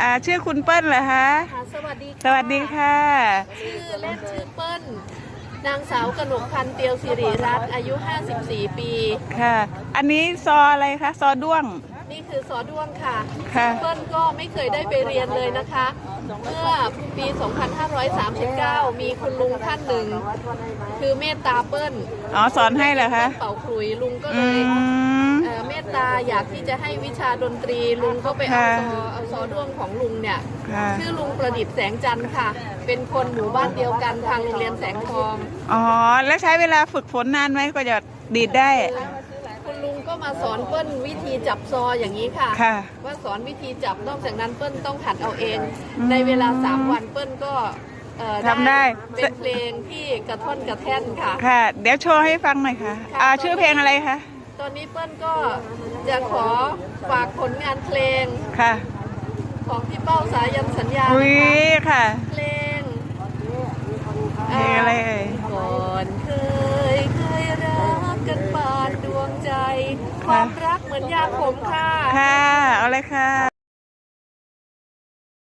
อ่าชื่อคุณเปิ้ลเหรอคะ ค่ะสวัสดีค่ะสวัสดีค่ะ ชื่อเล่นชื่อเปิ้ล นางสาวกนกพันธ์เตียวสิริรัตน์อายุ 54 ปี ค่ะ อันนี้ซออะไรคะ ซอด้วง นี่คือสอด้วงค่ะค่ะ เปิ้ลก็ไม่เคยได้ไปเรียนเลยนะคะ เมื่อปี 2539 มีคุณลุงท่านหนึ่ง คือเมตตาเปิ้ลอ๋อสอนให้เหรอคะ เป่าขลุยลุงก็อืเลยม เอ่อเมตตา อยากที่จะให้วิชาดนตรีลุงก็ไปเอาค่ะซอเอาซอด้วงของลุงเนี่ย ค่ะ ชื่อลุงประดิษฐ์แสงจันทร์ค่ะ เป็นคนหมู่บ้านเดียวกันทางโรงเรียนแสงทองอ๋อ แล้วใช้เวลาฝึกฝนนานไหมก็จะดีดได้ คุณลุงก็มาสอนเปิ้ลวิธีจับซออย่างนี้ค่ะ ค่ะ ว่าสอนวิธีจับนอกจากนั้นเปิ้ลต้องหัดเอาเอง อืมในเวลา3วันเปิ้ลก็เอ่อทำได้ เป็นเพลงที่กระท่อนกระแท่นค่ะ ค่ะ เดี๋ยวโชว์ให้ฟังหน่อยค่ะค่ะอ่า ชื่อเพลงอะไรคะ ตอนนี้เปิ้ลก็จะขอฝากผลงานเพลงค่ะของพี่เป้าสายันสัญญาอุ้ยนะคะค่ะ เพลงเพลงอะไรเอ่ยก่อนเคยเคยรักกันปานดวงใจ ความรักเหมือนยาขมค่ะ ค่ะ เอาเลยค่ะ